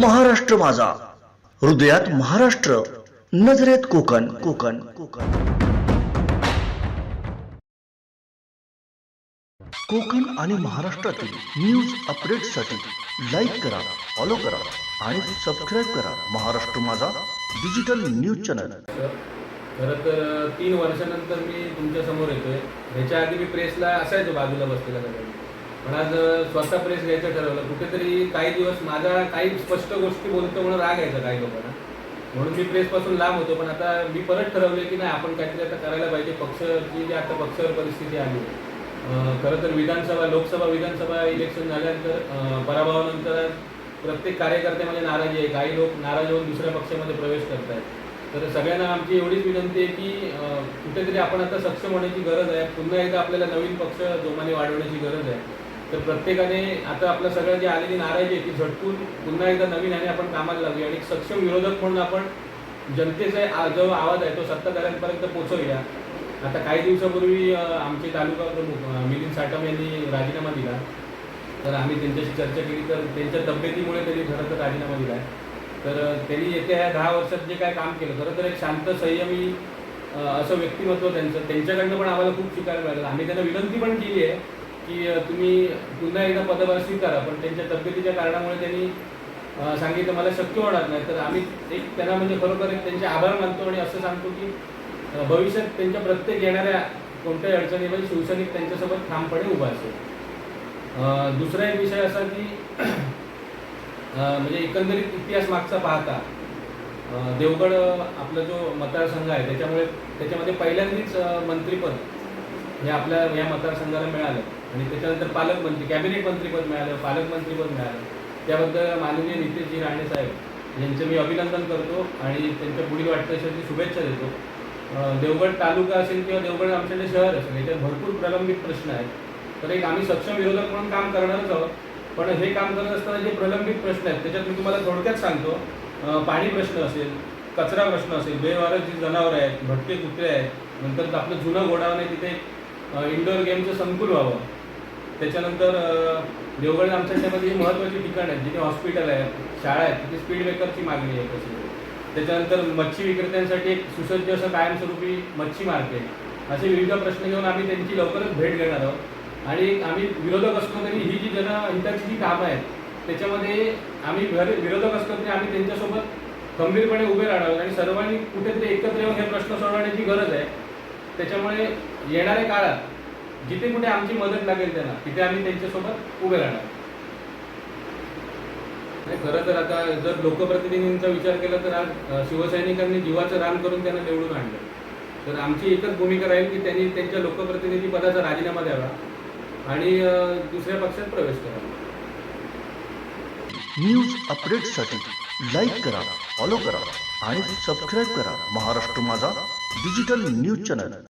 महाराष्ट्र माझा. हृदयात महाराष्ट्र नजरेत कोकण. कोकण कोकण. कोकण आणि महाराष्ट्रातील न्यूज अपडेटसाठी लाईक करा फॉलो करा आणि सबस्क्राईब करा महाराष्ट्र माझा डिजिटल न्यूज चॅनल खरं तर तीन वर्षानंतर मी तुमच्यासमोर येतोय. ह्याच्या आधी मी प्रेसला असायचो बाजूला बसलेला सगळं पण आज स्वतः प्रेस घ्यायचं ठरवलं. कुठेतरी काही दिवस माझा काही स्पष्ट गोष्टी बोलतो म्हणून राग यायचा काही लोकांना. म्हणून मी प्रेसपासून लांब होतो पण आता मी परत ठरवले की नाही आपण काहीतरी आता करायला पाहिजे. पक्षाची जी आता पक्षावर परिस्थिती आली खरं तर विधानसभा लोकसभा विधानसभा इलेक्शन झाल्यानंतर पराभवानंतर प्रत्येक कार्यकर्त्यामध्ये नाराजी आहे. काही लोक नाराज होऊन दुसऱ्या पक्षामध्ये प्रवेश करत आहेत तर सगळ्यांना आमची एवढीच विनंती आहे की कुठेतरी आपण आता सक्षम होण्याची गरज आहे. पुन्हा एकदा आपल्याला नवीन पक्ष जोमाने वाढवण्याची गरज आहे. तर प्रत्येकाने आता आपलं सगळं जे आलेली नाराजी आहे ती झटकून पुन्हा एकदा नवीन आणि आपण कामाला लागूया. आणि एक सक्षम विरोधक म्हणून आपण जनतेचा जो आवाज आहे तो सत्ताधाऱ्यांपर्यंत पोहोचवूया. आता काही दिवसापूर्वी आमचे तालुका प्रमुख मिलिंद साटम यांनी राजीनामा दिला. तर आम्ही त्यांच्याशी चर्चा केली. तर त्यांच्या तब्येतीमुळे त्यांनी खरं तर राजीनामा दिला आहे. तर त्यांनी येत्या दहा वर्षात जे काय काम केलं खरं तर एक शांत संयमी असं व्यक्तिमत्व त्यांचं त्यांच्याकडनं पण आम्हाला खूप शिकायला मिळालं. आम्ही त्यांना विनंती पण केली आहे की तुम्ही पुन्हा एकदा पदभार स्वीकारा पण त्यांच्या तब्येतीच्या कारणामुळे त्यांनी सांगितलं मला शक्य होणार नाही. तर आम्ही एक त्यांना म्हणजे खरोखर एक त्यांचे आभार मानतो आणि असं सांगतो की भविष्यात त्यांच्या प्रत्येक येणाऱ्या कोणत्याही अडचणीमध्ये म्हणजे शिवसैनिक त्यांच्यासोबत ठामपणे उभा असेल दुसरा एक विषय असा की म्हणजे एकंदरीत इतिहास मागचा पाहता देवगड आपला जो मतदारसंघ आहे त्याच्यामुळे त्याच्यामध्ये पहिल्यांदाच मंत्रीपद हे आपल्या या मतदारसंघाला मिळालं. आणि त्याच्यानंतर पालकमंत्री कॅबिनेट मंत्रीपद मिळालं पालकमंत्रीपद मिळालं. त्याबद्दल माननीय नितेशजी राणे साहेब यांचं मी अभिनंदन करतो आणि त्यांच्या पुढील वाटचालीसाठी शुभेच्छा देतो. देवगड तालुका असेल किंवा देवगड आमच्याकडे शहर असेल याच्यात भरपूर प्रलंबित प्रश्न आहेत. तर एक आम्ही सक्षम विरोधक म्हणून काम करणारच आहोत. पण हे काम करत असताना जे प्रलंबित प्रश्न आहेत त्याच्यात मी तुम्हाला थोडक्यात सांगतो. पाणी प्रश्न असेल कचरा प्रश्न असेल बेवारस जी जनावरं आहेत भटके कुत्रे आहेत नंतर आपलं जुनं गोडाऊन नाही तिथे इंडोर गेमचं संकुल व्हावं. त्याच्यानंतर अं, देवगड याच्यामध्ये जी महत्त्वाची ठिकाणं आहेत जिथे हॉस्पिटल आहेत शाळा आहेत तिथे स्पीड ब्रेकरची मागणी आहे कशी त्याच्यानंतर मच्छी विक्रेत्यांसाठी एक सुसज्ज असं कायमस्वरूपी मच्छी मार्केट असे विविध प्रश्न घेऊन आम्ही त्यांची लवकरच भेट घेणार आहोत. आणि आम्ही विरोधक असलो तरी ही जी जनहिताची जी कामं आहेत त्याच्यामध्ये आम्ही घर- विरोधक असलो तरी आम्ही त्यांच्यासोबत खंबीरपणे उभे राहणार आणि सर्वांनी कुठेतरी एकत्र येऊन हे प्रश्न सोडवण्याची गरज आहे. त्याच्यामुळे येणाऱ्या काळात जिथे कुठे आमची मदत लागेल त्यांना तिथे आम्ही त्यांच्यासोबत उभे राहणार. नाही, खरं तर आता जर लोकप्रतिनिधींचा विचार केला तर आज शिवसैनिकांनी जीवाचं रान करून त्यांना निवडून आणलं. तर आमची एकच भूमिका राहील की त्यांनी त्यांच्या लोकप्रतिनिधी पदाचा राजीनामा द्यावा आणि दुसऱ्या पक्षात प्रवेश करावा. न्यूज अपडेटसाठी लाईक करा फॉलो करा आणि सबस्क्राईब करा महाराष्ट्र माझा डिजिटल न्यूज चॅनल.